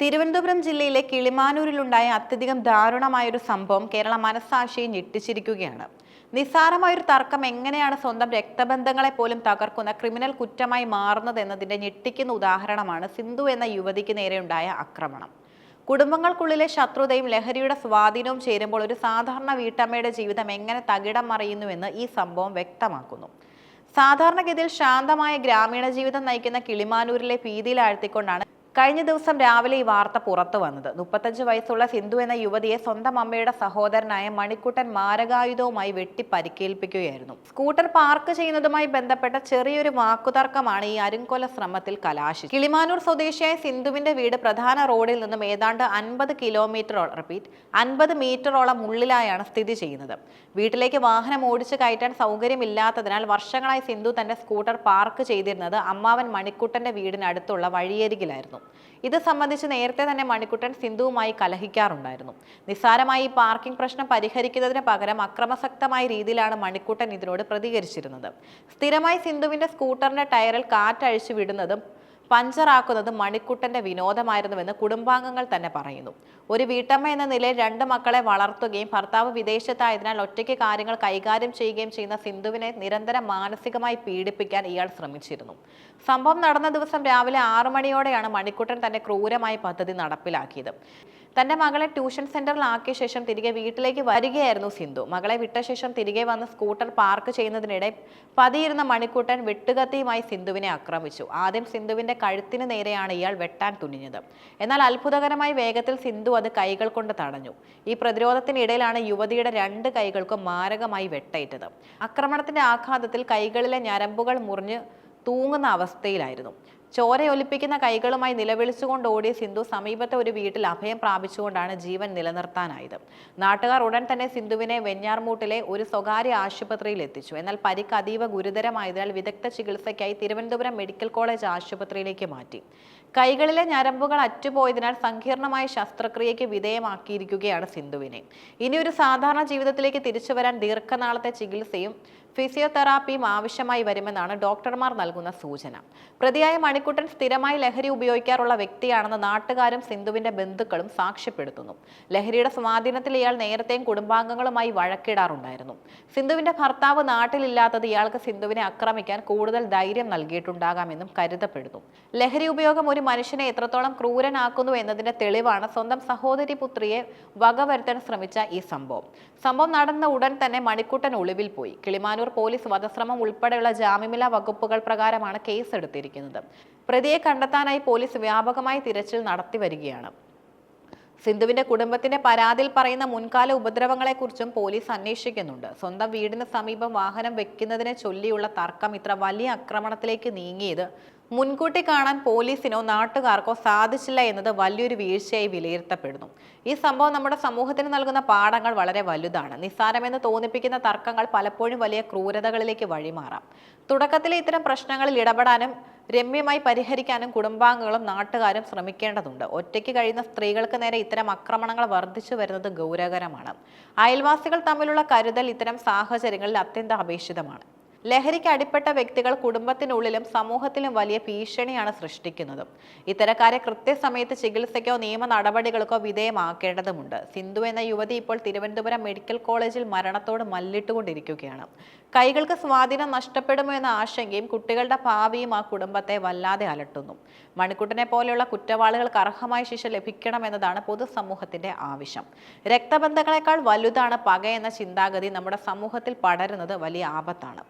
തിരുവനന്തപുരം ജില്ലയിലെ കിളിമാനൂരിലുണ്ടായ അത്യധികം ദാരുണമായൊരു സംഭവം കേരള മനസ്സാക്ഷിയെ ഞെട്ടിച്ചിരിക്കുകയാണ്. നിസ്സാരമായൊരു തർക്കം എങ്ങനെയാണ് സ്വന്തം രക്തബന്ധങ്ങളെ പോലും തകർക്കുന്ന ക്രിമിനൽ കുറ്റമായി മാറുന്നത് എന്നതിന്റെ ഞെട്ടിക്കുന്ന ഉദാഹരണമാണ് സിന്ധു എന്ന യുവതിക്ക് നേരെയുണ്ടായ ആക്രമണം. കുടുംബങ്ങൾക്കുള്ളിലെ ശത്രുതയും ലഹരിയുടെ സ്വാധീനവും ചേരുമ്പോൾ ഒരു സാധാരണ വീട്ടമ്മയുടെ ജീവിതം എങ്ങനെ തകിടം മറിയുന്നുവെന്ന് ഈ സംഭവം വ്യക്തമാക്കുന്നു. സാധാരണഗതിയിൽ ശാന്തമായ ഗ്രാമീണ ജീവിതം നയിക്കുന്ന കിളിമാനൂരിലെ ഭീതിയിലാഴ്ത്തിക്കൊണ്ടാണ് കഴിഞ്ഞ ദിവസം രാവിലെ ഈ വാർത്ത പുറത്തു വന്നത്. മുപ്പത്തഞ്ച് വയസ്സുള്ള സിന്ധു എന്ന യുവതിയെ സ്വന്തം അമ്മയുടെ സഹോദരനായ മണിക്കുട്ടൻ മാരകായുധവുമായി വെട്ടി പരിക്കേൽപ്പിക്കുകയായിരുന്നു. സ്കൂട്ടർ പാർക്ക് ചെയ്യുന്നതുമായി ബന്ധപ്പെട്ട ചെറിയൊരു വാക്കുതർക്കമാണ് ഈ അരുംകൊല ശ്രമത്തിൽ കലാശിച്ചത്. കിളിമാനൂർ സ്വദേശിയായ സിന്ധുവിന്റെ വീട് പ്രധാന റോഡിൽ നിന്നും ഏതാണ്ട് അൻപത് കിലോമീറ്ററോളം റിപ്പീറ്റ് അൻപത് മീറ്ററോളം ഉള്ളിലായാണ് സ്ഥിതി ചെയ്യുന്നത്. വീട്ടിലേക്ക് വാഹനം ഓടിച്ചു കയറ്റാൻ സൗകര്യമില്ലാത്തതിനാൽ വർഷങ്ങളായി സിന്ധു തന്റെ സ്കൂട്ടർ പാർക്ക് ചെയ്തിരുന്നത് അമ്മാവൻ മണിക്കുട്ടന്റെ വീടിനടുത്തുള്ള വഴിയരികിലായിരുന്നു. ഇത് സംബന്ധിച്ച് നേരത്തെ തന്നെ മണിക്കുട്ടൻ സിന്ധുവുമായി കലഹിക്കാറുണ്ടായിരുന്നു. നിസ്സാരമായി ഈ പാർക്കിംഗ് പ്രശ്നം പരിഹരിക്കുന്നതിന് പകരം അക്രമസക്തമായ രീതിയിലാണ് മണിക്കുട്ടൻ ഇതിനോട് പ്രതികരിച്ചിരുന്നത്. സ്ഥിരമായി സിന്ധുവിന്റെ സ്കൂട്ടറിന്റെ ടയറിൽ കാറ്റഴിച്ചു വിടുന്നതും പഞ്ചറാക്കുന്നത് മണിക്കുട്ടന്റെ വിനോദമായിരുന്നുവെന്ന് കുടുംബാംഗങ്ങൾ തന്നെ പറയുന്നു. ഒരു വീട്ടമ്മ എന്ന നിലയിൽ രണ്ട് മക്കളെ വളർത്തുകയും ഭർത്താവ് വിദേശത്തായതിനാൽ ഒറ്റയ്ക്ക് കാര്യങ്ങൾ കൈകാര്യം ചെയ്യുകയും ചെയ്യുന്ന സിന്ധുവിനെ നിരന്തരം മാനസികമായി പീഡിപ്പിക്കാൻ ഇയാൾ ശ്രമിച്ചിരുന്നു. സംഭവം നടന്ന ദിവസം രാവിലെ ആറു മണിയോടെയാണ് മണിക്കുട്ടൻ തന്റെ ക്രൂരമായ പദ്ധതി നടപ്പിലാക്കിയത്. തന്റെ മകളെ ട്യൂഷൻ സെന്ററിലാക്കിയ ശേഷം തിരികെ വീട്ടിലേക്ക് വരികയായിരുന്നു സിന്ധു. മകളെ വിട്ട ശേഷം തിരികെ വന്ന് സ്കൂട്ടർ പാർക്ക് ചെയ്യുന്നതിനിടെ പതിയിരുന്ന മണിക്കൂട്ടൻ വെട്ടുകത്തിയുമായി സിന്ധുവിനെ ആക്രമിച്ചു. ആദ്യം സിന്ധുവിന്റെ കഴുത്തിന് നേരെയാണ് ഇയാൾ വെട്ടാൻ തുനിഞ്ഞത്. എന്നാൽ അത്ഭുതകരമായി വേഗത്തിൽ സിന്ധു അത് കൈകൾ കൊണ്ട് തടഞ്ഞു. ഈ പ്രതിരോധത്തിനിടയിലാണ് യുവതിയുടെ രണ്ട് കൈകൾക്കും മാരകമായി വെട്ടേറ്റത്. ആക്രമണത്തിന്റെ ആഘാതത്തിൽ കൈകളിലെ ഞരമ്പുകൾ മുറിഞ്ഞ് തൂങ്ങുന്ന അവസ്ഥയിലായിരുന്നു. ചോരയൊലിപ്പിക്കുന്ന കൈകളുമായി നിലവിളിച്ചുകൊണ്ട് ഓടിയ സിന്ധു സമീപത്തെ ഒരു വീട്ടിൽ അഭയം പ്രാപിച്ചുകൊണ്ടാണ് ജീവൻ നിലനിർത്താനായത്. നാട്ടുകാർ ഉടൻ തന്നെ സിന്ധുവിനെ വെഞ്ഞാർമൂട്ടിലെ ഒരു സ്വകാര്യ ആശുപത്രിയിൽ എത്തിച്ചു. എന്നാൽ പരിക്ക് അതീവ ഗുരുതരമായതിനാൽ വിദഗ്ധ ചികിത്സയ്ക്കായി തിരുവനന്തപുരം മെഡിക്കൽ കോളേജ് ആശുപത്രിയിലേക്ക് മാറ്റി. കൈകളിലെ ഞരമ്പുകൾ അറ്റുപോയതിനാൽ സങ്കീർണമായ ശസ്ത്രക്രിയയ്ക്ക് വിധേയമാക്കിയിരിക്കുകയാണ് സിന്ധുവിനെ. ഇനി ഒരു സാധാരണ ജീവിതത്തിലേക്ക് തിരിച്ചു വരാൻ ദീർഘനാളത്തെ ചികിത്സയും ഫിസിയോതെറാപ്പിയും ആവശ്യമായി വരുമെന്നാണ് ഡോക്ടർമാർ നൽകുന്ന സൂചന. പ്രതിയായ മണിക്കുട്ടൻ സ്ഥിരമായി ലഹരി ഉപയോഗിക്കാറുള്ള വ്യക്തിയാണെന്ന് നാട്ടുകാരും സിന്ധുവിന്റെ ബന്ധുക്കളും സാക്ഷ്യപ്പെടുത്തുന്നു. ലഹരിയുടെ സ്വാധീനത്തിൽ ഇയാൾ നേരത്തെയും കുടുംബാംഗങ്ങളുമായി വഴക്കിടാറുണ്ടായിരുന്നു. സിന്ധുവിന്റെ ഭർത്താവ് നാട്ടിലില്ലാത്തത് ഇയാൾക്ക് സിന്ധുവിനെ ആക്രമിക്കാൻ കൂടുതൽ ധൈര്യം നൽകിയിട്ടുണ്ടാകാമെന്നും കരുതപ്പെടുന്നു. ലഹരി ഉപയോഗം ഒരു മനുഷ്യനെ എത്രത്തോളം ക്രൂരനാക്കുന്നു എന്നതിന്റെ തെളിവാണ് സ്വന്തം സഹോദരി പുത്രിയെ വകവരുത്താൻ ശ്രമിച്ച ഈ സംഭവം. സംഭവം നടന്ന ഉടൻ തന്നെ മണിക്കുട്ടൻ ഒളിവിൽ പോയി. കിളിമാനൂർ പോലീസ് വധശ്രമം ഉൾപ്പെടെയുള്ള ജാമ്യമില്ലാ വകുപ്പുകൾ പ്രകാരമാണ് കേസെടുത്തിരിക്കുന്നത്. പ്രതിയെ കണ്ടെത്താനായി പോലീസ് വ്യാപകമായി തിരച്ചിൽ നടത്തി വരികയാണ്. സിന്ധുവിന്റെ കുടുംബത്തിന്റെ പരാതിയിൽ പറയുന്ന മുൻകാല ഉപദ്രവങ്ങളെക്കുറിച്ചും പോലീസ് അന്വേഷിക്കുന്നുണ്ട്. സ്വന്തം വീടിന് സമീപം വാഹനം വെക്കുന്നതിനെ ചൊല്ലിയുള്ള തർക്കം ഇത്ര വലിയ ആക്രമണത്തിലേക്ക് നീങ്ങിയത് മുൻകൂട്ടി കാണാൻ പോലീസിനോ നാട്ടുകാർക്കോ സാധിച്ചില്ല എന്നത് വലിയൊരു വീഴ്ചയായി വിലയിരുത്തപ്പെടുന്നു. ഈ സംഭവം നമ്മുടെ സമൂഹത്തിന് നൽകുന്ന പാഠങ്ങൾ വളരെ വലുതാണ്. നിസ്സാരമെന്ന് തോന്നിപ്പിക്കുന്ന തർക്കങ്ങൾ പലപ്പോഴും വലിയ ക്രൂരതകളിലേക്ക് വഴിമാറാം. തുടക്കത്തിലെ ഇത്തരം പ്രശ്നങ്ങളിൽ ഇടപെടാനും രമ്യമായി പരിഹരിക്കാനും കുടുംബാംഗങ്ങളും നാട്ടുകാരും ശ്രമിക്കേണ്ടതുണ്ട്. ഒറ്റയ്ക്ക് കഴിയുന്ന സ്ത്രീകൾക്ക് നേരെ ഇത്തരം ആക്രമണങ്ങൾ വർദ്ധിച്ചു വരുന്നത് ഗൗരവകരമാണ്. അയൽവാസികൾ തമ്മിലുള്ള കരുതൽ ഇത്തരം സാഹചര്യങ്ങളിൽ അത്യന്താപേക്ഷിതമാണ്. ലഹരിക്ക് അടിപ്പെട്ട വ്യക്തികൾ കുടുംബത്തിനുള്ളിലും സമൂഹത്തിലും വലിയ ഭീഷണിയാണ് സൃഷ്ടിക്കുന്നത്. ഇത്തരക്കാരെ കൃത്യസമയത്ത് ചികിത്സയ്ക്കോ നിയമ നടപടികൾക്കോ വിധേയമാക്കേണ്ടതുണ്ട് സിന്ധു എന്ന യുവതി ഇപ്പോൾ തിരുവനന്തപുരം മെഡിക്കൽ കോളേജിൽ മരണത്തോട് മല്ലിട്ടുകൊണ്ടിരിക്കുകയാണ്. കൈകൾക്ക് സ്വാധീനം നഷ്ടപ്പെടുമോ എന്ന ആശങ്കയും കുട്ടികളുടെ ഭാവിയും ആ കുടുംബത്തെ വല്ലാതെ അലട്ടുന്നു. മണിക്കുട്ടനെ പോലെയുള്ള കുറ്റവാളികൾക്ക് അർഹമായ ശിക്ഷ ലഭിക്കണമെന്നതാണ് പൊതുസമൂഹത്തിന്റെ ആവശ്യം. രക്തബന്ധങ്ങളെക്കാൾ വലുതാണ് പക എന്ന ചിന്താഗതി നമ്മുടെ സമൂഹത്തിൽ പടരുന്നത് വലിയ ആപത്താണ്.